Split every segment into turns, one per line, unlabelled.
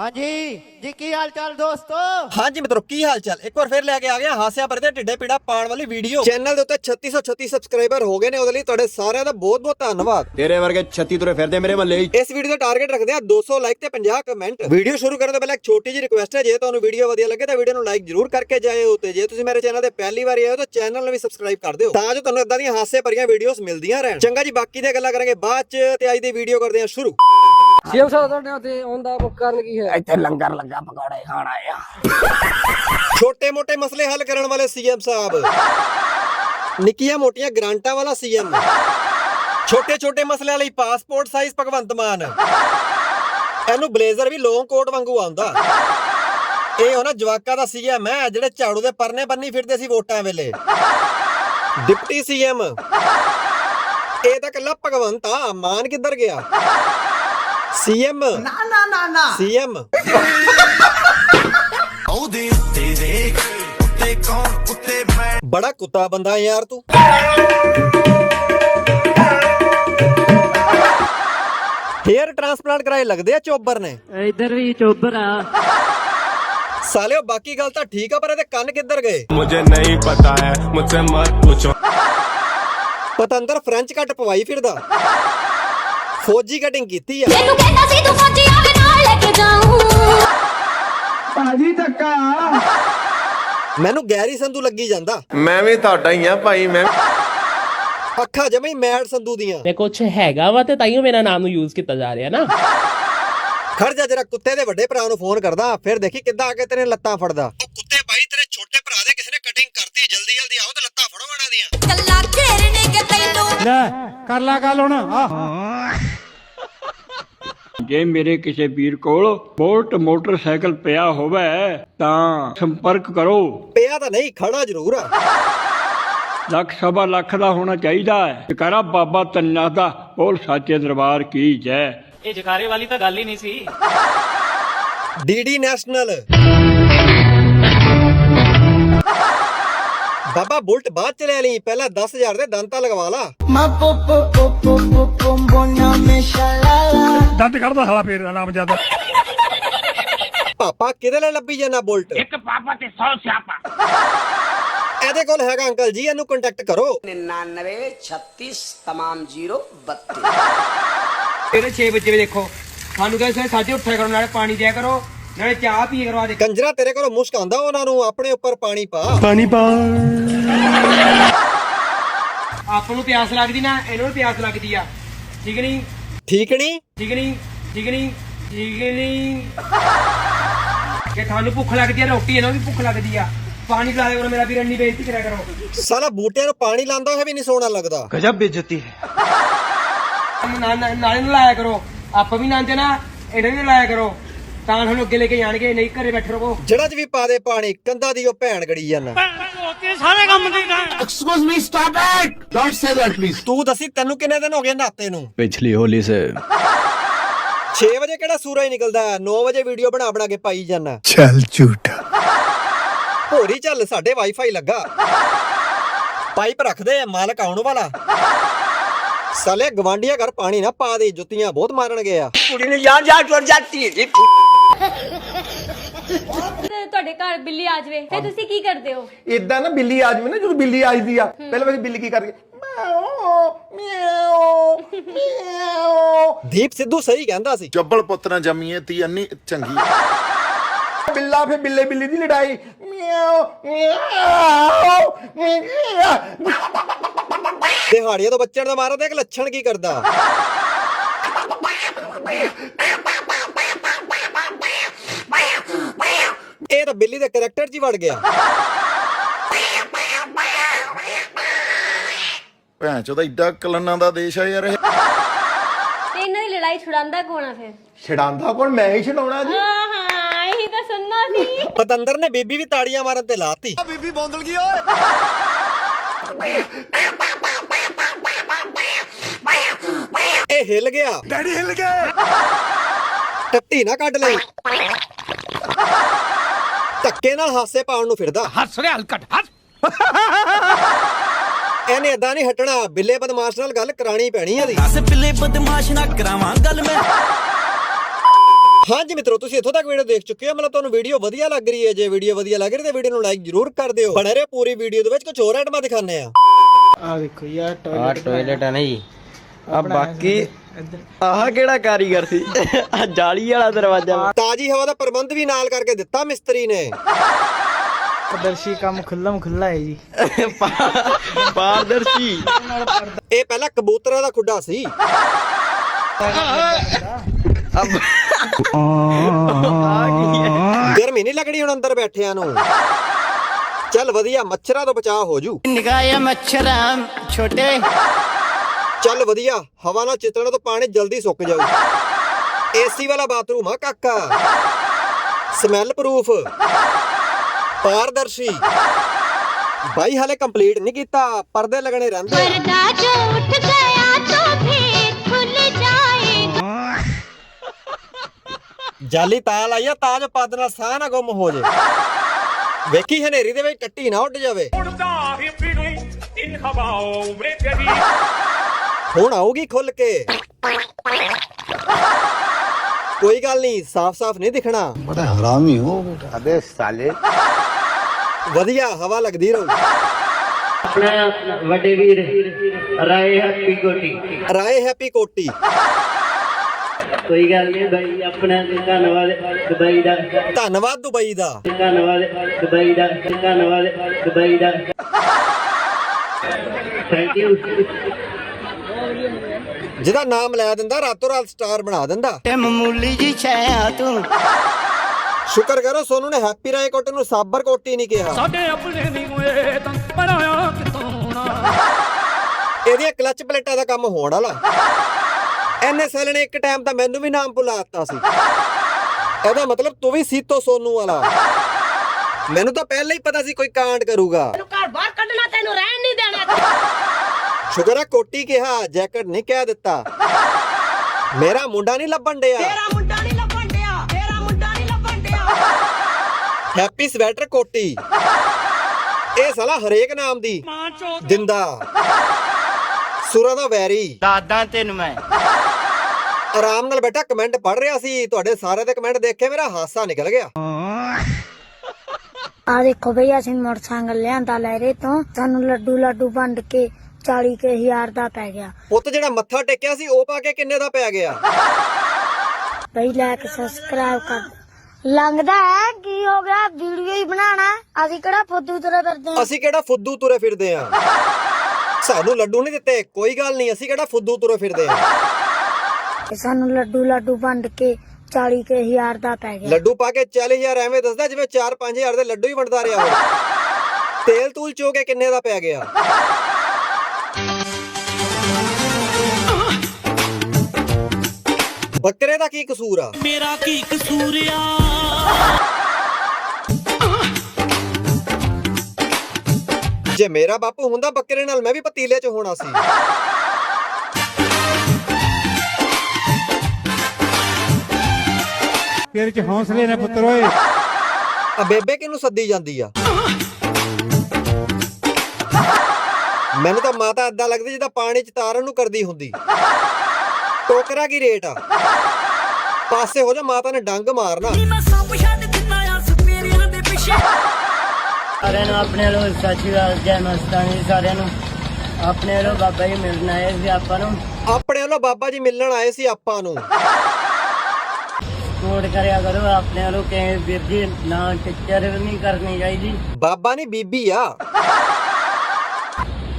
ਹਾਂਜੀ ਜੀ ਕੀ ਹਾਲ ਚਾਲ ਦੋਸਤੋ?
ਹਾਂਜੀ ਮਿੱਤਰੋ ਕੀ ਹਾਲ ਚਾਲ? ਇੱਕ ਵਾਰ ਫੇਰ ਲੈ ਕੇ ਆ ਗਿਆ ਹਾਸਿਆ ਭਰੇ ਢਿੱਡੇ ਪੀੜਾ ਪਾਣ ਵਾਲੀ ਵੀਡੀਓ ਚੈਨਲ ਦੇ ਉੱਤੇ 3636 ਸਬਸਕ੍ਰਾਈਬਰ ਹੋ ਗਏ ਨੇ ਉਹਦੇ ਲਈ ਤੁਹਾਡੇ ਸਾਰਿਆਂ ਦਾ ਬਹੁਤ ਬਹੁਤ ਧੰਨਵਾਦ।
ਤੇਰੇ ਵਰਗੇ 36 ਤੁਰੇ ਫਿਰਦੇ ਮੇਰੇ ਮੱਲੇ
ਇਸ ਵੀਡੀਓ ਦਾ ਟਾਰਗੇਟ ਰੱਖਦੇ ਆ 200 ਲਾਈਕ ਤੇ 50 ਕਮੈਂਟ ਵੀਡੀਓ ਸ਼ੁਰੂ ਕਰਨ ਤੋਂ ਪਹਿਲਾਂ ਇੱਕ ਛੋਟੀ ਜਿਹੀ ਰਿਕੁਐਸਟ ਹੈ ਜੇ ਤੁਹਾਨੂੰ ਵੀਡੀਓ ਵਧੀਆ ਲੱਗੇ ਤਾਂ ਵੀਡੀਓ ਨੂੰ ਲਾਈਕ ਜ਼ਰੂਰ ਕਰਕੇ ਜਾਇਓ ਤੇ ਜੇ ਤੁਸੀਂ ਮੇਰੇ ਚੈਨਲ ਤੇ ਪਹਿਲੀ ਵਾਰ ਆਏ ਹੋ ਤਾਂ ਚੈਨਲ ਨੂੰ ਵੀ ਸਬਸਕ੍ਰਾਈਬ ਕਰ ਦਿਓ। ਤਾਂ ਜੋ ਤੁਹਾਨੂੰ ਇਦਾਂ ਦੀਆਂ ਹਾਸੇ ਭਰੀਆਂ ਵੀਡੀਓਜ਼ ਮਿਲਦੀਆਂ ਰਹਿਣ। ਚੰਗਾ ਜੀ ਬਾਕੀ ਦੀਆਂ ਗੱਲਾਂ ਕਰਾਂਗੇ ਬਾਅਦ ਚ ਤੇ ਅੱਜ ਦੀ ਵੀਡੀਓ ਕਰਦੇ ਹਾਂ ਸ਼ੁਰੂ।
ਸੀਐਮ ਸਾਹਿਬ ਤੁਹਾਡੇ ਉੱਤੇ ਆਉਂਦਾ ਮੁੱਖ ਕਾਰਨ ਕੀ ਹੈ
ਇੱਥੇ ਲੰਗਰ ਲੱਗਾ ਪਕੌੜੇ ਖਾਣ ਆਇਆ
ਛੋਟੇ-ਮੋਟੇ ਮਸਲੇ ਹੱਲ ਕਰਨ ਵਾਲੇ ਸੀਐਮ ਸਾਹਿਬ। ਨਿੱਕੀਆਂ ਮੋਟੀਆਂ ਗ੍ਰਾਂਟਾਂ ਵਾਲਾ ਸੀਐਮ। ਛੋਟੇ-ਛੋਟੇ ਮਸਲਿਆਂ ਲਈ ਪਾਸਪੋਰਟ ਸਾਈਜ਼ ਭਗਵੰਤ ਮਾਨ। ਇਹਨੂੰ ਬਲੇਜ਼ਰ ਵੀ ਲੌਂਗ ਕੋਟ ਵਾਂਗੂ ਆਉਂਦਾ। ਇਹ ਉਹਨਾਂ ਜਵਾਕਾਂ ਦਾ ਸੀਐਮ ਹੈ ਜਿਹੜੇ ਝਾੜੂ ਦੇ ਪਰਨੇ ਬੰਨੀ ਫਿਰਦੇ ਸੀ ਵੋਟਾਂ ਵੇਲੇ। Deputy CM. ਇਹ ਤਾਂ ਕੱਲਾ ਭਗਵੰਤ ਆ ਮਾਨ ਕਿੱਧਰ ਗਿਆ? ਸੀਐਮ ਨਾ ਨਾ ਨਾ ਨਾ। ਸੀਐਮ
ਉਹਦੇ ਉੱਤੇ ਦੇਖ ਉੱਤੇ ਕੌਣ ਉੱਤੇ ਮੈਂ।
ਬੜਾ ਕੁੱਤਾ ਬੰਦਾ ਯਾਰ ਤੂੰ। ਹੇਅਰ ਟ੍ਰਾਂਸਪਲਾਂਟ ਕਰਾਏ ਲੱਗਦੇ ਆ ਚੋਬਰ ਨੇ।
ਇੱਧਰ ਵੀ ਚੋਬਰ ਆ।
ਸਾਲਿਓ ਬਾਕੀ ਗੱਲ ਤਾਂ ਠੀਕ ਆ ਪਰ ਇਹਦੇ ਕੰਨ ਕਿੱਧਰ ਗਏ?
ਨਹੀਂ ਪਤਾ ਹੈ ਮੁਝਸੇ ਮਤ ਪੁੱਛੋ
ਪਤੰਦਰ ਫ੍ਰੈਂਚ ਕੱਟ ਪਵਾਈ ਫਿਰਦਾ। ਫੌਜੀ ਕਟਿੰਗ ਕੀਤੀ ਆ।
ਮੈਨੂੰ ਕਹਿੰਦਾ ਸੀ ਤੂੰ ਫੌਜੀ ਆਵੇ ਨਾਲ ਲੈ ਕੇ ਜਾਊਂ।
ਮੈਨੂੰ ਗੈਰੀ ਸੰਧੂ ਲੱਗੀ ਜਾਂਦਾ।
ਮੈਂ ਵੀ ਤੁਹਾਡਾ ਹੀ ਆ ਭਾਈ ਮੈਂ
ਅੱਖਾਂ ਜਮੇ ਮੈਡ ਸੰਧੂ ਦੀਆਂ।
ਤੇ ਕੁਛ ਹੈਗਾ ਵਾ ਤੇ ਤਾਈਓ ਮੇਰਾ ਨਾਮ ਨੂੰ ਯੂਜ਼ ਕੀਤਾ ਜਾ ਰਿਹਾ ਨਾ।
ਖੜ ਜਾ ਜਰਾ ਕੁੱਤੇ ਦੇ ਵੱਡੇ ਭਰਾ ਨੂੰ ਫੋਨ ਕਰਦਾ ਫਿਰ ਦੇਖੀ ਕਿੱਦਾਂ ਆ ਕੇ ਤੇਰੇ ਲੱਤਾਂ ਫੜਦਾ। ਉਹ ਕੁੱਤੇ ਭਾਈ ਤੇਰੇ ਛੋਟੇ ਭਰਾ ਦੇ ਕਿਸੇ ਨੇ ਕਟਿੰਗ ਕਰਤੀ ਜਲਦੀ ਜਲਦੀ ਆਓ ਤੇ ਲੱਤਾਂ ਫੜੋ ਇਹਨਾਂ ਦੀਆਂ।
ਕੱਲਾ ਘੇਰਨੇ ਕੇ ਤੈਨੂੰ
ਜੇ ਮੇਰੇ ਕਿਸੇ ਵੀਰ ਕੋਲ ਬੋਲਟ ਮੋਟਰਸਾਈਕਲ ਪਿਆ ਹੋਵੇ ਤਾਂ ਸੰਪਰਕ ਕਰੋ।
ਪਿਆ ਤਾਂ ਨਹੀਂ ਖੜਾ ਜ਼ਰੂਰ ਆ।
ਲੱਖ ਸਵਾ ਲੱਖ ਦਾ ਹੋਣਾ ਚਾਹੀਦਾ ਹੈ। ਜਕਾਰਾ ਬਾਬਾ ਤੰਨਾ ਦਾ ਬੋਲ ਸਾਚੇ ਦਰਬਾਰ ਕੀ ਜੈ।
ਇਹ ਜਕਾਰੇ ਵਾਲੀ ਤਾਂ ਗੱਲ ਹੀ ਨਹੀਂ ਸੀ।
DD National. ਬਾਬਾ ਬੁਲਟ ਬਾਅਦ ਚ ਲੈ ਲਈ ਪਹਿਲਾਂ 10000 ਦੇ ਦੰਤਾ ਲਗਵਾ ਲਾ।
ਦੰਦ ਕੱਢਦਾ ਸਾਲਾ ਫੇਰ ਨਾਮ ਜ਼ਿਆਦਾ।
ਪਾਪਾ ਕਿਹਦੇ ਲਈ ਲੱਭੀ ਜਾਂਦਾ ਬੁਲਟ?
ਇੱਕ ਪਾਪਾ ਤੇ 100 ਸਿਆਪਾ।
ਇਹਦੇ ਕੋਲ ਹੈਗਾ ਅੰਕਲ ਜੀ ਇਹਨੂੰ ਕੰਟੈਕਟ ਕਰੋ।
99 36 ਤਮਾਮ
0 6 ਬੱਚੇ ਦੇਖੋ। ਸਾਨੂੰ ਕਹਿੰਦੇ ਸਾਜੇ ਉੱਠਿਆ ਕਰੋ ਨਾਲੇ ਪਾਣੀ ਦਿਆ ਕਰੋ ਨਾਲੇ ਚਾਹ ਪੀ ਕਰਵਾ ਦੇ
ਕੰਜਰਾ ਤੇਰੇ ਕੋਲ ਮੁਸ਼ਕ ਆਉਂਦਾ ਉਹਨਾਂ ਨੂੰ ਆਪਣੇ ਉੱਪਰ ਪਾਣੀ ਪਾ।
ਪਾਣੀ ਪਾ।
ਆਪ ਨੂੰ ਪਿਆਸ ਲੱਗਦੀ ਨਾ ਇਹਨੂੰ ਪਿਆਸ ਲੱਗਦੀ ਆ। ਠੀਕ ਨਹੀਂ
ਠੀਕ ਨਹੀਂ
ਠੀਕ ਨਹੀਂ ਠੀਕ ਨਹੀਂ ਠੀਕ ਨਹੀਂ ਕਿ ਤੁਹਾਨੂੰ ਭੁੱਖ ਲੱਗਦੀ ਆ ਰੋਟੀ ਇਹਨਾਂ ਨੂੰ ਵੀ ਭੁੱਖ ਲੱਗਦੀ ਆ। ਪਾਣੀ ਪਿਲਾ ਦਿਆ ਕਰੋ ਮੇਰਾ ਵੀਰ ਇੰਨੀ ਬੇਇੱਜ਼ਤੀ ਕਰਿਆ ਕਰੋ।
ਸਾਲਾ ਬੂਟਿਆਂ ਨੂੰ ਪਾਣੀ ਲਾਉਂਦਾ ਹੋਇਆ ਵੀ ਨਹੀਂ ਸੋਹਣਾ ਲੱਗਦਾ।
ਗਜਬ ਬੇਇੱਜ਼ਤੀ ਹੈ।
ਨਾ- ਨਾ- ਨਾਲੇ ਨੂੰ ਲਾਇਆ ਕਰੋ। ਆਪਾਂ ਵੀ ਨਾਂਦੇ ਨਾ ਇਹਨਾਂ ਨੂੰ ਲਾਇਆ ਕਰੋ। ਤਾਂ ਤੁਹਾਨੂੰ ਅੱਗੇ ਲੈ ਕੇ ਜਾਣਗੇ ਨਹੀਂ ਘਰੇ ਬੈਠੇ ਰਹੋ।
ਜਿਹੜਾ ਚ ਵੀ ਪਾ ਦੇ ਪਾਣੀ ਕੰਦਾ ਦੀ ਉਹ ਭੈਣ ਗੜੀ ਜਾਂਦਾ
excuse me stop it don't say that please
ਤੂੰ ਦੱਸੀ ਤੈਨੂੰ ਕਿੰਨੇ ਦਿਨ ਹੋ ਗਏ ਨਾਤੇ ਨੂੰ?
ਪਿਛਲੀ ਹੋਲੀ ਸੇ।
6 ਵਜੇ ਕਿਹੜਾ ਸੂਰਜ ਨਿਕਲਦਾ 9 ਵਜੇ ਵੀਡੀਓ ਬਣਾ ਬਣਾ ਕੇ ਪਾਈ ਜਾਂਦਾ।
ਚੱਲ ਝੂਠਾ।
ਭੋਰੀ ਚੱਲ ਸਾਡੇ ਵਾਈਫਾਈ ਲੱਗਾ। ਪਾਈਪ ਰੱਖਦੇ ਆ ਮਾਲਕ ਆਉਣ ਵਾਲਾ। ਸਾਲੇ ਗਵਾਂਡੀਆਂ ਘਰ ਪਾਣੀ ਨਾ ਪਾ ਦੇ ਜੁੱਤੀਆਂ ਬਹੁਤ ਮਾਰਨਗੇ ਆ।
ਕੁੜੀ ਨੂੰ ਜਾਨ ਜਾ ਟੁਰ ਜਾਂਦੀ ਹੈ ਜੀ
ਤੇ ਤੁਹਾਡੇ ਘਰ ਬਿੱਲੀ ਆ ਜਾਵੇ ਫਿਰ ਤੁਸੀਂ ਕੀ ਕਰਦੇ ਹੋ?
ਇਦਾਂ ਨਾ ਬਿੱਲੀ ਆ ਜਾਵੇ ਨਾ ਜਦੋਂ ਬਿੱਲੀ ਆਈਦੀ ਆ ਪਹਿਲਾਂ ਵੇਲੇ ਬਿੱਲੀ ਕੀ ਕਰਦੀ ਮਿਆਓ ਮਿਆਓ ਮਿਆਓ।
ਦੀਪ ਸਿੱਧੂ ਸਹੀ ਕਹਿੰਦਾ ਸੀ।
ਜੱਬਲ ਪੁੱਤ ਨਾ ਜੰਮੀਏ ਤੀ ਅੰਨੀ ਚੰਗੀ।
ਬਿੱਲਾ ਫੇ ਬਿੱਲੇ ਬਿੱਲੀ ਦੀ ਲੜਾਈ। ਮਿਆਓ ਮਿਆਓ ਮਿਆਓ।
ਦਿਹਾੜੀਆਂ ਤੋਂ ਬੱਚਣ ਦਾ ਮਾਰਾ ਦੇਖ ਲੱਛਣ ਕੀ ਕਰਦਾ? ਤਾਂ ਬਿੱਲੀ ਦੇ ਕੈਰੈਕਟਰ 'ਚ ਹੀ ਵੜ ਗਿਆ।
ਭੈਣ ਚੋਦਾ ਏਡਾ ਕਲਨਾਂ ਦਾ ਦੇਸ਼ ਆ ਯਾਰ ਇਹ।
ਤੇ ਇਹਨਾਂ ਦੀ ਲੜਾਈ ਛੁਡਾਉਂਦਾ ਕੌਣ ਆ ਫਿਰ?
ਛਡਾਂਦਾ ਕੋਣ? ਮੈਂ ਹੀ ਛਡਾਉਣਾ ਜੀ।
ਹਾਂ ਹਾਂ ਇਹੀ ਤਾਂ ਸੁਣਨਾ ਸੀ।
ਪਤੰਦਰ ਨੇ ਬੀਬੀ ਵੀ ਤਾੜੀਆਂ ਮਾਰਨ ਤੇ ਲਾਤੀ।
ਬੀਬੀ ਬੋਂਦਲ ਗਈ ਓਏ?
ਇਹ ਹਿੱਲ ਗਿਆ।
ਡੈਡੀ ਹਿੱਲ ਗਏ
ਟੱਟੀ ਨਾ ਕੱਢ ਲਈ। ਧੱਕੇ ਨਾਲ ਹਾਸੇ ਪਾਉਣ ਨੂੰ ਫਿਰਦਾ।
ਹੱਸ ਰਿਹਾ ਹਲਕਟ ਹੱਸ।
ਇਹਨੇ ਏਦਾਂ ਨਹੀਂ ਹਟਣਾ ਬਿੱਲੇ ਬਦਮਾਸ਼ ਨਾਲ ਗੱਲ ਕਰਾਣੀ ਪੈਣੀ ਇਹਦੀ।
ਦਸ ਬਿੱਲੇ ਬਦਮਾਸ਼ ਨਾ ਕਰਾਵਾਂ ਗੱਲ ਮੈਂ।
ਹਾਂਜੀ ਮਿੱਤਰੋ ਤੁਸੀਂ ਇੱਥੋਂ ਤੱਕ ਵੀਡੀਓ ਦੇਖ ਚੁੱਕੇ ਹੋ ਮਤਲਬ ਤੁਹਾਨੂੰ ਵੀਡੀਓ ਵਧੀਆ ਲੱਗ ਰਹੀ ਹੈ। ਜੇ ਵੀਡੀਓ ਵਧੀਆ ਲੱਗ ਰਹੀ ਤਾਂ ਵੀਡੀਓ ਨੂੰ ਲਾਈਕ ਜ਼ਰੂਰ ਕਰ ਦਿਓ। ਬਣੇ ਰਹੋ ਪੂਰੀ ਵੀਡੀਓ ਦੇ ਵਿੱਚ ਕੁਝ ਹੋਰ ਆਈਟਮਾਂ ਦਿਖਾਣੇ ਆ
ਆ ਦੇਖੋ ਯਾਰ
ਆ। ਟਾਇਲਟ ਹੈ ਨਾ ਜੀ। ਆ ਬਾਕੀ ਆਹ ਕਿਹੜਾ ਕਾਰੀਗਰ ਸੀ? ਆ ਜਾਲੀ ਵਾਲਾ ਦਰਵਾਜ਼ਾ।
ਤਾਜੀ ਹਵਾ ਦਾ ਪ੍ਰਬੰਧ ਵੀ ਨਾਲ ਕਰਕੇ ਦਿੱਤਾ ਮਿਸਤਰੀ ਨੇ।
ਦਰਸ਼ੀ ਕੰਮ ਖੁੱਲਮ ਖੁੱਲਾ ਹੈ ਜੀ।
ਪਾਰਦਰਸ਼ੀ।
ਇਹ ਪਹਿਲਾਂ ਕਬੂਤਰਾਂ ਦਾ ਖੁੱਡਾ ਸੀ। ਗਰਮੀ ਨਹੀਂ ਲੱਗਣੀ ਹੁਣ ਅੰਦਰ ਬੈਠਿਆਂ ਨੂੰ। ਚੱਲ ਵਧੀਆ ਮੱਛਰਾਂ ਤੋਂ ਬਚਾਅ ਹੋ ਜੂ।
ਨਿਗਾਇਆ ਮੱਛਰਾਂ ਛੋਟੇ।
ਚੱਲ ਵਧੀਆ ਹਵਾ ਨਾਲ ਚਿਤਣਾ ਤਾਂ ਪਾਣੀ ਜਲਦੀ ਸੁੱਕ ਜਾਊ। ਏਸੀ ਵਾਲਾ ਬਾਥਰੂਮ ਆ ਕਾਕਾ। ਸਮੈਲ ਪ੍ਰੂਫ ਪਾਰਦਰਸ਼ੀ। ਬਾਈ ਹਲੇ ਕੰਪਲੀਟ ਨਹੀਂ ਕੀਤਾ ਪਰਦੇ ਲੱਗਣੇ ਰਹਿੰਦੇ
ਪਰਦਾ ਜੋ ਉੱਠ ਗਿਆ ਤੋ ਵੀ ਖੁੱਲ ਜਾਏਗਾ।
ਜਾਲੀ ਤਾਲ ਲਾਈਆ ਤਾਂ ਜੋ ਪਦ ਨਾਲ ਸਾਹ ਨਾ ਗੁੰਮ ਹੋ ਜੇ। ਵੇਖੀ ਹਨੇਰੀ ਦੇ ਵਿੱਚ ਟੱਟੀ ਨਾ ਉੱਡ ਜਾਵੇ। ਉੜਦਾ ਹਿੱਪੀ ਨੂੰ ਤਿੰਨ ਖਵਾਓ ਮਰੇ ਤੇਰੀ। ਹੁਣ ਆਊਗੀ ਖੁੱਲ ਕੇ। ਕੋਈ ਗੱਲ ਨਹੀਂ ਸਾਫ਼-ਸਾਫ਼ ਨਹੀਂ ਦਿਖਣਾ।
ਬੜਾ ਹਰਾਮੀ ਹੋ ਬੇਟਾ। ਅਬੇ ਸਾਲੇ।
ਵਧੀਆ ਹਵਾ ਲੱਗਦੀ ਰਹੂ।
ਆਪਣਾ ਵੱਡੇ ਵੀਰ ਰਾਏ ਹੈਪੀ ਕੋਟੀ।
ਰਾਏ ਹੈਪੀ ਕੋਟੀ।
ਕੋਈ ਗੱਲ ਨਹੀਂ ਬਾਈ ਆਪਣਾ ਧੰਨਵਾਦ ਦੁਬਈ ਦਾ।
ਧੰਨਵਾਦ ਦੁਬਈ ਦਾ।
ਧੰਨਵਾਦ ਦੁਬਈ ਦਾ। ਧੰਨਵਾਦ ਦੁਬਈ ਦਾ। ਥੈਂਕ ਯੂ
ਜਿਹਦਾ ਨਾਮ ਲੈ ਦਿੰਦਾ ਰਾਤੋਂ ਰਾਤ ਸਟਾਰ ਬਣਾ ਦਿੰਦਾ।
ਤੇ ਮਾਮੂਲੀ ਜੀ ਛਾਇਆ ਤੂੰ।
ਸ਼ੁਕਰ ਕਰੋ ਸੋਨੂ ਨੇ ਹੈਪੀ ਰਾਏ ਕੋਟੀ ਨੂੰ ਸਾਬਰ ਕੋਟੀ ਨਹੀਂ ਕਿਹਾ।
ਸਾਡੇ ਆਪਣੇ ਨਹੀਂ ਹੋਏ ਤਾਂ ਬਣਾਇਆ ਕਿਤੋਂ ਨਾ
ਇਹਦੀਆਂ ਕਲਚ ਪਲੇਟਾਂ ਦਾ ਕੰਮ ਹੋਣ ਵਾਲਾ। ਐਨਐਸਐਲ ਨੇ ਇੱਕ ਟਾਈਮ ਤਾਂ ਮੈਨੂੰ ਵੀ ਨਾਮ ਭੁਲਾ ਦਿੱਤਾ ਸੀ। ਇਹਦਾ ਮਤਲਬ ਤੂੰ ਵੀ ਸੀਤੋ ਸੋਨੂ ਵਾਲਾ। ਮੈਨੂੰ ਤਾਂ ਪਹਿਲਾਂ ਹੀ ਪਤਾ ਸੀ ਕੋਈ ਕਾਂਡ ਕਰੂਗਾ।
ਘਰ ਬਾਹਰ ਕੱਢਣਾ ਤੈਨੂੰ ਰਹਿਣ ਨਹੀਂ ਦੇਣਾ।
ਸ਼ੁਕਰ ਹੈ ਕੋਟੀ ਕਿਹਾ ਜੈਕਟ ਨਹੀਂ ਕਹਿ ਦਿੱਤਾ। ਮੇਰਾ ਮੁੰਡਾ ਨਹੀਂ ਲੱਭਣ ਡਿਆ।
ਮੁੰਡਾ ਨਹੀਂ ਲੱਭਣ ਡਿਆ ਤੇਰਾ ਮੁੰਡਾ ਨਹੀਂ ਲੱਭਣ ਡਿਆ।
ਹੈਪੀ ਸਵੈਟਰ ਕੋਟੀ। ਇਹ ਸਾਲਾ ਹਰੇਕ ਨਾਮ ਦੀ ਦਿੰਦਾ। ਸੁਰਾਂ ਦਾ ਵੈਰੀ।
ਦਾਦਾ ਤੈਨੂੰ ਮੈਂ।
ਆਰਾਮ ਨਾਲ ਬੈਠਾ ਕਮੈਂਟ ਪੜ ਰਿਹਾ ਸੀ। ਤੁਹਾਡੇ ਸਾਰੇ ਦੇ ਕਮੈਂਟ ਦੇਖ ਕੇ ਮੇਰਾ ਹਾਸਾ ਨਿਕਲ ਗਿਆ।
ਆ ਦੇਖੋ ਭਈ ਅਸੀਂ ਮੋਟਰਸਾਈਕਲ ਲਿਆਂਦਾ ਲਹਿਰੇ ਤੋਂ। ਸਾਨੂੰ ਲੱਡੂ ਲੱਡੂ ਵੰਡ ਕੇ 40 ਕੇ ਹਜ਼ਾਰ ਦਾ ਪੈ ਗਿਆ।
ਪੁੱਤ ਜਿਹੜਾ ਮੱਥਾ ਟੇਕਿਆ ਸੀ ਉਹ ਪਾ ਕੇ ਕਿੰਨੇ ਦਾ ਪੈ ਗਿਆ?
ਭਈ ਲਾਈਕ ਸਬਸਕ੍ਰਾਈਬ ਕਰ। ਲੰਘਦਾ ਹੈ ਕੀ ਹੋ ਗਿਆ? ਵੀਡੀਓ ਹੀ ਬਣਾਣਾ ਹੈ। ਅਸੀਂ ਕਿਹੜਾ ਫੁੱਦੂ ਤੁਰੇ ਫਿਰਦੇ ਹਾਂ?
ਅਸੀਂ ਕਿਹੜਾ ਫੁੱਦੂ ਤੁਰੇ ਫਿਰਦੇ ਆ ਸਾਨੂੰ ਲੱਡੂ ਨਹੀਂ ਦਿੱਤੇ ਕੋਈ ਗੱਲ ਨਹੀਂ ਅਸੀਂ ਕਿਹੜਾ ਫੁੱਦੂ ਤੁਰੇ ਫਿਰਦੇ ਆ
ਤੇ ਸਾਨੂੰ ਲੱਡੂ ਲੱਡੂ ਵੰਡ ਕੇ 40 ਕੇ ਹਜ਼ਾਰ ਦਾ ਪੈ ਗਿਆ।
ਲੱਡੂ ਪਾ ਕੇ 40000 ਐਵੇਂ ਦੱਸਦਾ ਜਿਵੇਂ 4-5000 ਦੇ ਲੱਡੂ ਹੀ ਵੰਡਦਾ ਰਿਹਾ ਹੋਵੇ। ਤੇਲ ਤੂਲ ਚੋ ਕੇ ਕਿੰਨੇ ਦਾ ਪੈ ਗਿਆ? ਬੱਕਰੇ ਦਾ ਕੀ ਕਸੂਰ ਆ?
ਮੇਰਾ ਕੀ ਕਸੂਰ ਆ?
ਜੇ ਮੇਰਾ ਬਾਪੂ ਹੁੰਦਾ ਬੱਕਰੇ ਨਾਲ ਮੈਂ ਵੀ ਪਤੀਲੇ 'ਚ ਹੋਣਾ ਸੀ।
ਤੇਰੇ ਚ ਹੌਸਲੇ ਨੇ ਪੁੱਤਰ ਓਏ।
ਆ ਬੇਬੇ ਕਿਹਨੂੰ ਸੱਦੀ ਜਾਂਦੀ ਆ? ਮੈਨੂੰ ਤਾਂ ਮਾਤਾ ਏਦਾਂ ਲੱਗਦੀ ਜਿੱਦਾਂ ਪਾਣੀ 'ਚ ਤਾਰਨ ਨੂੰ ਕਰਦੀ ਹੁੰਦੀ। ਟੋਕਰਾ ਕੀ ਰੇਟ ਆ? ਪਾਸੇ ਹੋ ਜਾ ਮਾਤਾ ਨੇ ਡੰਗ ਮਾਰਨਾ।
ਮੈਂ ਸਭ ਛੱਡ ਦਿੱਤਾ ਆ ਸਪੇਰਿਆਂ ਦੇ ਪਿੱਛੇ।
ਸਾਰਿਆਂ ਨੂੰ ਆਪਣੇ ਵੱਲੋਂ ਸਤਿ ਸ਼੍ਰੀ ਅਕਾਲ ਜੈ ਮਸਤਾਨੀ ਸਾਰਿਆਂ ਨੂੰ ਆਪਣੇ ਵੱਲੋਂ ਬਾਬਾ ਜੀ ਮਿਲਣ ਆਏ ਸੀ ਆਪਾਂ ਨੂੰ।
ਆਪਣੇ ਵੱਲੋਂ ਬਾਬਾ ਜੀ ਮਿਲਣ ਆਏ ਸੀ ਆਪਾਂ ਨੂੰ।
ਸਪੋਰਟ ਕਰਿਆ ਕਰੋ ਆਪਣੇ ਵੱਲੋਂ ਕਿਸੇ ਵੀਰ ਜੀ ਨਾ ਟੀਚਰ ਨਹੀਂ ਕਰਨੀ ਚਾਹੀਦੀ।
ਬਾਬਾ ਨਹੀਂ ਬੀਬੀ ਆ।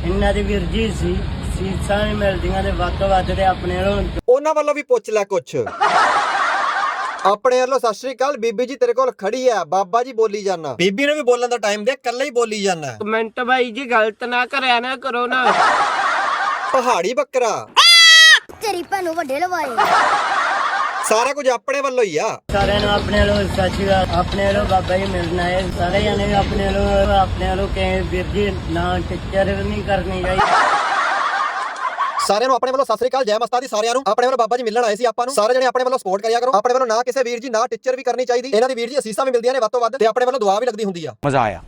ਇਹਨਾਂ ਦੀ ਵੀਰ ਜੀ ਸੀ। ਸੀਸਾਂ ਵੀ ਮਿਲਦੀਆਂ ਵੱਧ ਤੋਂ ਵੱਧ ਤੇ ਆਪਣੇ ਵੱਲੋਂ
ਉਹਨਾਂ ਵੱਲੋਂ ਵੀ ਪੁੱਛ ਲੈ ਕੁਛ। ਆਪਣੇ ਵੱਲੋਂ ਸਤਿ ਸ਼੍ਰੀ ਅਕਾਲ ਬੀਬੀ ਜੀ ਤੇਰੇ ਕੋਲ ਖੜੀ ਆ ਬਾਬਾ ਜੀ ਬੋਲੀ ਜਾਨਾ। ਬੀਬੀ ਨੂੰ ਵੀ ਬੋਲਣ ਦਾ ਟਾਈਮ ਦੇ ਇਕੱਲਾ ਹੀ ਬੋਲੀ ਜਾਨਾ।
ਕਮੈਂਟ ਭਾਈ ਜੀ ਗਲਤ ਨਾ ਕਰਿਆ ਨਾ ਕਰੋ ਨਾ।
ਪਹਾੜੀ ਬੱਕਰਾ।
ਤੇਰੀ ਭੈਣੂ ਵੱਡੇ ਲਵਾਏ।
ਸਾਰਾ ਕੁਝ ਆਪਣੇ ਵੱਲੋਂ ਹੀ ਆ।
ਸਾਰਿਆਂ ਨੂੰ ਆਪਣੇ ਵੱਲੋਂ ਸਤਿ ਸ਼੍ਰੀ ਅਕਾਲ ਆਪਣੇ ਵੱਲੋਂ ਬਾਬਾ ਜੀ ਮਿਲਣ ਆਏ। ਸਾਰੇ ਜਣੇ ਆਪਣੇ ਵੱਲੋਂ ਆਪਣੇ ਵੱਲੋਂ ਕਿਸੇ ਵੀਰ ਜੀ ਨਾ ਟੀਚਰ ਨਹੀਂ ਕਰਨੀ ਚਾਹੀਦੀ।
ਸਾਰਿਆਂ ਨੂੰ ਆਪਣੇ ਵੱਲੋਂ ਸਤਿ ਸ੍ਰੀ ਅਕਾਲ ਜੈ ਮਸਤਾ ਦੀ ਸਾਰਿਆਂ ਨੂੰ। ਆਪਣੇ ਵੱਲੋਂ ਬਾਬਾ ਜੀ ਮਿਲਣ ਆਏ ਸੀ ਆਪਾਂ ਨੂੰ। ਸਾਰੇ ਜਣੇ ਆਪਣੇ ਵੱਲੋਂ ਸਪੋਰਟ ਕਰਿਆ ਕਰੋ। ਆਪਣੇ ਵੱਲੋਂ ਨਾ ਕਿਸੇ ਵੀਰ ਜੀ ਨਾ ਟੀਚਰ ਵੀ ਕਰਨੀ ਚਾਹੀਦੀ। ਇਹਨਾਂ ਦੀ ਵੀਰ ਜੀ ਅਸੀਸਾਂ ਵੀ ਮਿਲਦੀਆਂ ਨੇ ਵੱਧ ਵੱਧ ਤੇ ਆਪਣੇ ਵੱਲੋਂ ਦੁਆ ਵੀ ਲੱਗਦੀ ਹੁੰਦੀ ਆ।
ਮਜ਼ਾ ਆਇਆ।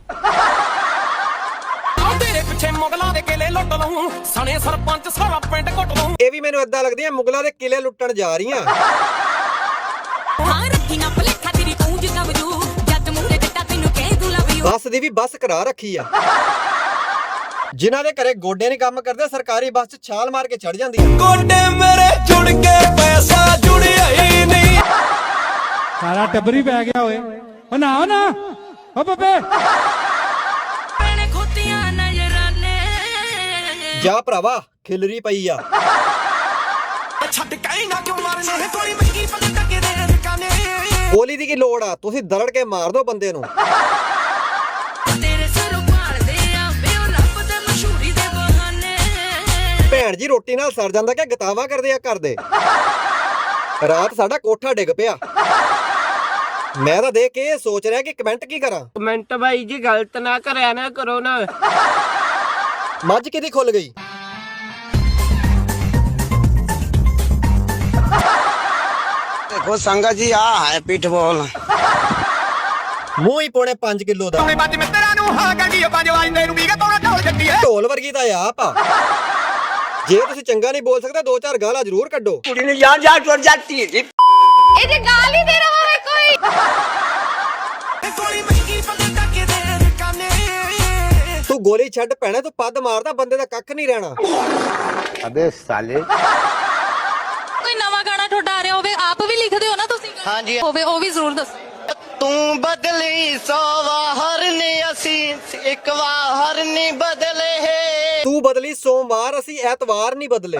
ਇਹ ਵੀ ਮੈਨੂੰ ਇਦਾਂ ਲੱਗਦੀ ਆ ਮੁਗਲਾਂ ਦੇ ਕਿਲੇ ਲੁੱਟਣ ਜਾ ਰਹੀਆਂ।
ਹਾਂ
ਬਸ ਦੀ ਵੀ ਬਸ ਕਰਾ ਰੱਖੀ ਆ। ਜਿਨ੍ਹਾਂ ਦੇ ਘਰੇ ਗੋਡੇ ਨਹੀਂ ਕੰਮ ਕਰਦੇ ਸਰਕਾਰੀ ਬੱਸ 'ਚ ਛਾਲ ਮਾਰ ਕੇ ਚੜ ਜਾਂਦੀ
ਗੋਡੇ ਮੇਰੇ ਜੁੜ ਕੇ ਪੈਸਾ ਜੁੜਿਆ ਹੀ ਨਹੀਂ।
ਸਾਰਾ ਟੱਬਰ ਪੈ ਗਿਆ ਓਏ। ਓ ਨਾ ਓ ਨਾ। ਓ ਬੱਬੇ।
ਜਾ ਭਰਾਵਾ ਖਿਲਰੀ ਪਈ ਆ।
ਛੱਡ ਕੇ ਨਾ ਕਿਉਂ ਮਾਰਨੇ ਕੋਈ ਮੰਗੀ ਪਲਟ ਕੇ ਦੇ ਰਕਾਨੇ
ਗੋਲੀ ਦੀ ਕੀ ਲੋੜ ਆ? ਤੁਸੀਂ ਦਰੜ ਕੇ ਮਾਰ ਦਿਓ ਬੰਦੇ ਨੂੰ। ਭੈਣ ਜੀ ਰੋਟੀ ਨਾਲ ਸਰ ਜਾਂਦਾ ਕਿ ਗਤਾਵਾ ਕਰਦੇ ਆ ਕਰਦੇ ਰਾਤ ਸਾਡਾ ਕੋਠਾ ਡਿੱਗ ਪਿਆ। ਮੈਂ ਤਾਂ ਦੇਖ ਕੇ ਸੋਚ ਰਿਹਾ ਕਿ ਕਮੈਂਟ ਕੀ ਕਰਾਂ।
ਕਮੈਂਟ ਬਾਈ ਜੀ ਗਲਤ ਨਾ ਕਰਿਆ ਨਾ ਕਰੋ ਨਾ।
ਮੱਝ ਕਿਹਦੀ ਖੁੱਲ ਗਈ?
ਦੇਖੋ ਸੰਗਤ ਜੀ ਆ ਹੈ ਪਿਟਬੋਲ
ਮੂੰਹ ਹੀ ਪੋਣੇ 5 ਕਿਲੋ ਦਾ।
ਢੋਲ
ਵਰਗੀ ਦਾ ਆਪ ਆ। ਜੇ ਤੁਸੀਂ ਚੰਗਾ ਨਹੀਂ ਬੋਲ ਸਕਦਾ ਦੋ ਚਾਰ ਗਾਲਾਂ ਜ਼ਰੂਰ ਕੱਢੋ।
ਕੁੜੀ ਨੂੰ ਜਾਨ ਜਾ ਟੁੱਟ ਜਾਂਦੀ ਹੈ
ਇਹ ਤੇ ਗਾਲ ਹੀ ਦੇ ਰਹਾ ਵੇ ਕੋਈ।
ਤੂੰ ਗੋਲੀ ਛੱਡ ਪੈਣਾ ਤੂੰ ਪੱਦ ਮਾਰਦਾ ਬੰਦੇ ਦਾ ਕੱਖ ਨਹੀਂ ਰਹਿਣਾ।
ਅਬੇ ਸਾਲੇ।
ਕੋਈ ਨਵਾਂ ਗਾਣਾ ਤੁਹਾਡਾ ਰਿਹਾ ਹੋਵੇ ਆਪ ਵੀ ਲਿਖਦੇ ਹੋ ਨਾ ਤੁਸੀਂ।
ਹਾਂਜੀ।
ਹੋਵੇ ਉਹ ਵੀ ਜ਼ਰੂਰ ਦੱਸੋ।
ਤੂੰ ਬਦਲੀ ਸੋ ਵਾਹਰ ਨੇ ਅਸੀਂ ਇੱਕ ਵਾਹਰ ਨਹੀਂ ਬਦਲੇ।
ਤੂੰ ਬਦਲੀ ਸੋਮਵਾਰ ਅਸੀਂ ਐਤਵਾਰ ਨਹੀਂ ਬਦਲੇ।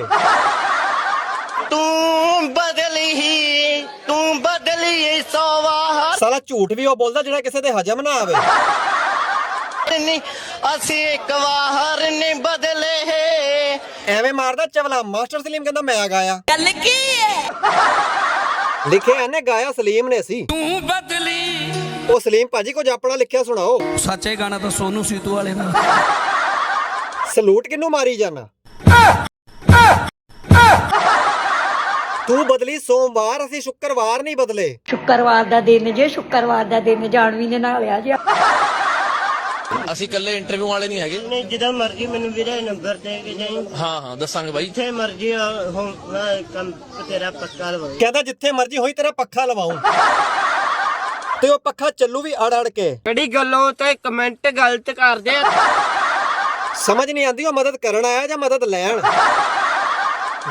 ਤੂੰ ਬਦਲੀ ਹੀ ਤੂੰ ਬਦਲੀ ਸੌ ਵਾਰ
ਸਾਲਾ ਝੂਠ ਵੀ ਉਹ ਬੋਲਦਾ ਜਿਹੜਾ ਕਿਸੇ ਦੇ ਹਜਮ ਨਾ ਆਵੇ।
ਨਹੀਂ ਅਸੀਂ ਇੱਕ ਵਾਰ ਨਹੀਂ ਬਦਲੇ।
ਐਵੇਂ ਮਾਰਦਾ ਚਵਲਾ ਮਾਸਟਰ ਸਲੀਮ ਕਹਿੰਦਾ ਮੈਂ ਗਾਇਆ।
ਗੱਲ ਕੀ ਹੈ
ਲਿਖਿਆ ਇਹਨੇ ਗਾਇਆ ਸਲੀਮ ਨੇ ਸੀ।
ਤੂੰ ਬਦਲੀ।
ਉਹ ਸਲੀਮ ਭਾਜੀ ਕੁਝ ਆਪਣਾ ਲਿਖਿਆ ਸੁਣਾਓ।
ਸੱਚੇ ਗਾਣਾ ਤਾਂ ਸੋਨੂ ਸੀਤੂ ਵਾਲੇ ਦਾ।
ਸਲੂਟ ਕਿੰਨੂੰ ਮਾਰੀ ਜਾਣਾ? ਤੂੰ ਬਦਲੀ ਸੋਮਵਾਰ ਅਸੀਂ ਸ਼ੁੱਕਰਵਾਰ ਨਹੀਂ ਬਦਲੇ।
ਸ਼ੁੱਕਰਵਾਰ ਦਾ ਦਿਨ ਜੇ ਸ਼ੁੱਕਰਵਾਰ ਦਾ ਦਿਨ ਜਾਣਵੀ ਨੇ ਨਾਲ ਲਿਆ ਜੇ।
ਅਸੀਂ ਇਕੱਲੇ ਇੰਟਰਵਿਊ ਵਾਲੇ ਨਹੀਂ ਹੈਗੇ।
ਨਹੀਂ ਜਦੋਂ ਮਰਜ਼ੀ ਮੈਨੂੰ ਵੀਰੇ ਨੰਬਰ ਦੇ ਕੇ ਜਾਈ।
ਹਾਂ ਹਾਂ ਦੱਸਾਂਗੇ ਬਾਈ।
ਜਿੱਥੇ ਮਰਜ਼ੀ ਆ, ਹੁਣ ਮੈਂ ਕੰਮ ਤੇਰਾ ਪੱਕਾ ਲਵਾਈ
ਕਹਿੰਦਾ ਜਿੱਥੇ ਮਰਜ਼ੀ ਹੋਈ ਤੇਰਾ ਪੱਖਾ ਲਵਾਉਂ। ਤੇ ਉਹ ਪੱਖਾ ਚੱਲੂ ਵੀ ਅੜ ਅੜ ਕੇ।
ਕਿਹੜੀ ਗੱਲੋਂ ਤੇ ਕਮੈਂਟ ਗਲਤ ਕਰਦੇ ਆ?
ਸਮਝ ਨਹੀਂ ਆਉਂਦੀ ਉਹ ਮਦਦ ਕਰਨ ਆਇਆ ਜਾਂ ਮਦਦ ਲੈਣ।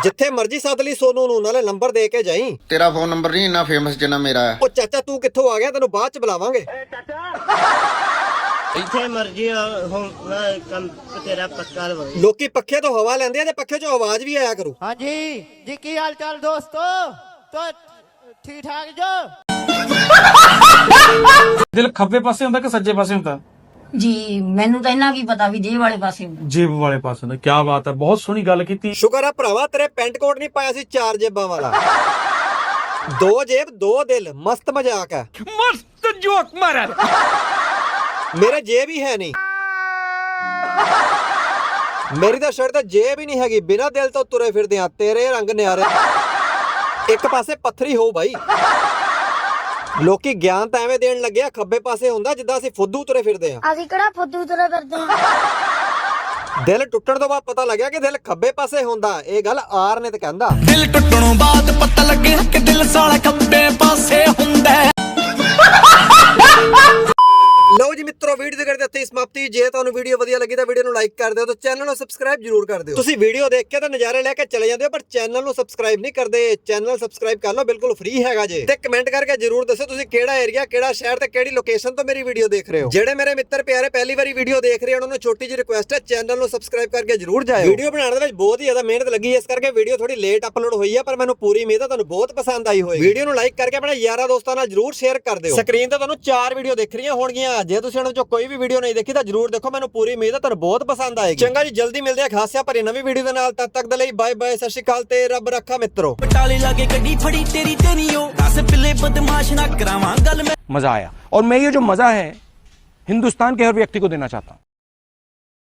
ਜਿੱਥੇ ਮਰਜ਼ੀ ਸੱਦ ਲਈ ਸੋਨੂ ਨੂੰ ਨਾਲੇ ਨੰਬਰ ਦੇ ਕੇ ਜਾਈ।
ਤੇਰਾ ਫੋਨ ਨੰਬਰ ਨਹੀਂ ਇੰਨਾ ਫੇਮਸ ਜਿੰਨਾ ਮੇਰਾ ਹੈ।
ਉਹ ਚਾਚਾ ਤੂੰ ਕਿੱਥੋਂ ਆ ਗਿਆ? ਤੈਨੂੰ ਬਾਅਦ ਚ ਬੁਲਾਵਾਂਗੇ।
ਜਿੱਥੇ ਮਰਜ਼ੀ ਹੁਣ ਮੈਂ ਕੰਮ ਤੇਰਾ ਪੱਕਾ ਲਵਾਈ
ਲੋਕੀ ਪੱਖੇ ਤੋਂ ਹਵਾ ਲੈਂਦੇ ਆ ਤੇ ਪੱਖੇ ਚੋਂ ਆਵਾਜ਼ ਵੀ ਆਇਆ ਕਰੂ।
ਹਾਂਜੀ ਜੀ ਕੀ ਹਾਲ ਚਾਲ ਦੋਸਤੋ? ਤੋ ਠੀਕ ਠਾਕ ਜੋ?
ਦਿਲ ਖੱਬੇ ਪਾਸੇ ਹੁੰਦਾ ਕਿ ਸੱਜੇ ਪਾਸੇ ਹੁੰਦਾ?
ਜੀ ਮੈਨੂੰ ਤਾਂ ਇਹਨਾਂ ਕੀ ਪਤਾ ਵੀ ਜੇਬ ਵਾਲੇ ਪਾਸੇ ਹੁੰਦਾ।
ਜੇਬ ਵਾਲੇ ਪਾਸੇ ਹੁੰਦਾ ਕੀ ਬਾਤ ਹੈ ਬਹੁਤ ਸੋਹਣੀ ਗੱਲ ਕੀਤੀ।
ਸ਼ੁਕਰ ਆ ਭਰਾਵਾ ਤੇਰੇ ਪੈਂਟ ਕੋਟ ਨਹੀਂ ਪਾਇਆ ਸੀ ਚਾਰ ਜੇਬਾਂ ਵਾਲਾ। ਦੋ ਜੇਬ ਦੋ ਦਿਲ ਮਸਤ ਮਜ਼ਾਕ ਹੈ।
ਮਸਤ ਜੋਕ ਮਾਰਾ
ਮੇਰੇ ਜੇਬ ਹੀ ਹੈ ਨਹੀਂ। ਮੇਰੀ ਤਾਂ ਸ਼ਰਟ ਤੇ ਜੇਬ ਹੀ ਨਹੀਂ ਹੈਗੀ ਬਿਨਾਂ ਦਿਲ ਤੋਂ ਤੁਰੇ ਫਿਰਦੇ ਆ ਤੇਰੇ ਰੰਗ ਨਿਆਰੇ। ਇੱਕ ਪਾਸੇ ਪੱਥਰੀ ਹੋ ਬਾਈ। ਲੋਕੀ ਗਿਆਨ ਤਾਂ ਐਵੇਂ ਦੇਣ ਲੱਗਿਆ ਖੱਬੇ ਪਾਸੇ ਹੁੰਦਾ ਜਿੱਦਾਂ ਅਸੀਂ ਫੁੱਦੂ ਤੁਰੇ ਫਿਰਦੇ ਆ।
ਅਸੀਂ ਕਿਹੜਾ ਫੁੱਦੂ ਤੁਰੇ ਫਿਰਦੇ ਹਾਂ
ਦਿਲ ਟੁੱਟਣ ਤੋਂ ਬਾਅਦ ਪਤਾ ਲੱਗਿਆ ਕਿ ਦਿਲ ਖੱਬੇ ਪਾਸੇ ਹੁੰਦਾ। ਇਹ ਗੱਲ ਆਰ ਨੇ ਤੇ ਕਹਿੰਦਾ।
ਦਿਲ ਟੁੱਟਣੋਂ ਬਾਅਦ ਪਤਾ ਲੱਗਿਆ ਕਿ ਦਿਲ ਸਾਲਾ ਖੱਬੇ ਪਾਸੇ ਹੁੰਦਾ ਹੈ।
ਲਓ ਜੀ ਮਿੱਤਰੋ ਵੀਡੀਓ ਦੇ ਕਰਦੇ ਇੱਥੇ ਸਮਾਪਤੀ। ਜੇ ਤੁਹਾਨੂੰ ਵੀਡੀਓ ਵਧੀਆ ਲੱਗੀ ਤਾਂ ਵੀਡੀਓ ਨੂੰ ਲਾਈਕ ਕਰ ਦਿਓ ਤੇ ਚੈਨਲ ਨੂੰ ਸਬਸਕ੍ਰਾਈਬ ਜਰੂਰ ਕਰ ਦਿਓ। ਤੁਸੀਂ ਵੀਡੀਓ ਦੇਖ ਕੇ ਤਾਂ ਨਜ਼ਾਰੇ ਲੈ ਕੇ ਚਲੇ ਜਾਂਦੇ ਹੋ ਪਰ ਚੈਨਲ ਨੂੰ ਸਬਸਕ੍ਰਾਈਬ ਨਹੀਂ ਕਰਦੇ। ਚੈਨਲ ਸਬਸਕ੍ਰਾਈਬ ਕਰ ਲਓ ਬਿਲਕੁਲ ਫ੍ਰੀ ਹੈਗਾ ਜੇ। ਤੇ ਕਮੈਂਟ ਕਰਕੇ ਜਰੂਰ ਦੱਸੋ ਤੁਸੀਂ ਕਿਹੜਾ ਏਰੀਆ ਕਿਹੜਾ ਸ਼ਹਿਰ ਤੇ ਕਿਹੜੀ ਲੋਕੇਸ਼ਨ ਤੋਂ ਮੇਰੀ ਵੀਡੀਓ ਦੇਖ ਰਹੇ ਹੋ। ਜਿਹੜੇ ਮੇਰੇ ਮਿੱਤਰ ਪਿਆਰੇ ਪਹਿਲੀ ਵਾਰੀ ਵੀਡੀਓ ਦੇਖ ਰਹੇ ਹੋ ਉਹਨਾਂ ਨੂੰ ਛੋਟੀ ਜਿਹੀ ਰਿਕੁਐਸਟ ਹੈ ਚੈਨਲ ਨੂੰ ਸਬਸਕ੍ਰਾਈਬ ਕਰਕੇ ਜਰੂਰ ਜਾਇਓ। ਵੀਡੀਓ ਬਣਾਉਣ ਦੇ ਵਿੱਚ ਬਹੁਤ ਹੀ ਜ਼ਿਆਦਾ ਮਿਹਨਤ ਲੱਗੀ ਇਸ ਕਰਕੇ ਵੀਡੀਓ ਥੋੜੀ ਲੇਟ ਅਪਲੋਡ ਹੋਈ ਹੈ ਪਰ ਮੈਨੂੰ ਪੂਰੀ ਉਮੀਦ ਹੈ ਤੁਹਾਨੂੰ ਬਹੁਤ ਪਸੰਦ ਆਈ ਹੋਵੇਗੀ ਵੀਡੀਓ ਨੂੰ ਲਾਈਕ ਕਰਕੇ ਆਪਣੇ ਯਾਰਾਂ ਦੋਸਤਾਂ ਨਾਲ ਜਰੂਰ ਸ਼ੇਅਰ ਕਰ ਦਿਓ। ਸਕਰੀਨ ਤੇ ਤੁਹਾਨੂੰ ਚਾਰ ਵੀਡੀਓ ਦਿਖ ਰਹੀਆਂ ਹੋਣਗੀਆਂ। ਜੇ ਤੁਸੀਂ ਉਹਨਾਂ ਵਿੱਚੋਂ ਕੋਈ ਵੀ ਵੀਡੀਓ ਨਹੀਂ ਦੇਖੀ ਤਾਂ ਜਰੂਰ ਦੇਖੋ ਮੈਨੂੰ ਪੂਰੀ ਉਮੀਦ ਹੈ ਤੁਹਾਨੂੰ ਬਹੁਤ ਪਸੰਦ ਆਏਗੀ ਚੰਗਾ ਜੀ ਜਲਦੀ ਮਿਲਦੇ ਆ ਖਾਸਿਆ ਭਰੀ ਨਵੀਂ ਵੀਡੀਓ ਦੇ ਨਾਲ ਤਦ ਤੱਕ ਦੇ ਲਈ ਬਾਏ ਬਾਏ ਸਤਿ ਸ਼੍ਰੀ ਅਕਾਲ ਤੇ ਰੱਬ ਰੱਖਾ ਮਿੱਤਰੋ
ਬਟਾਲੇ ਲਾਗੇ ਗੱਡੀ ਫੜੀ ਤੇਰੀ ਤੇ ਨਹੀਂ ਉਹ ਦਸ ਪਿੱਲੇ ਬਦਮਾਸ਼ ਨਾ ਕਰਾਵਾਂ ਗੱਲ ਮੈਂ
मजा आया और मैं ये जो मजा है हिंदुस्तान के हर व्यक्ति को देना चाहता हूँ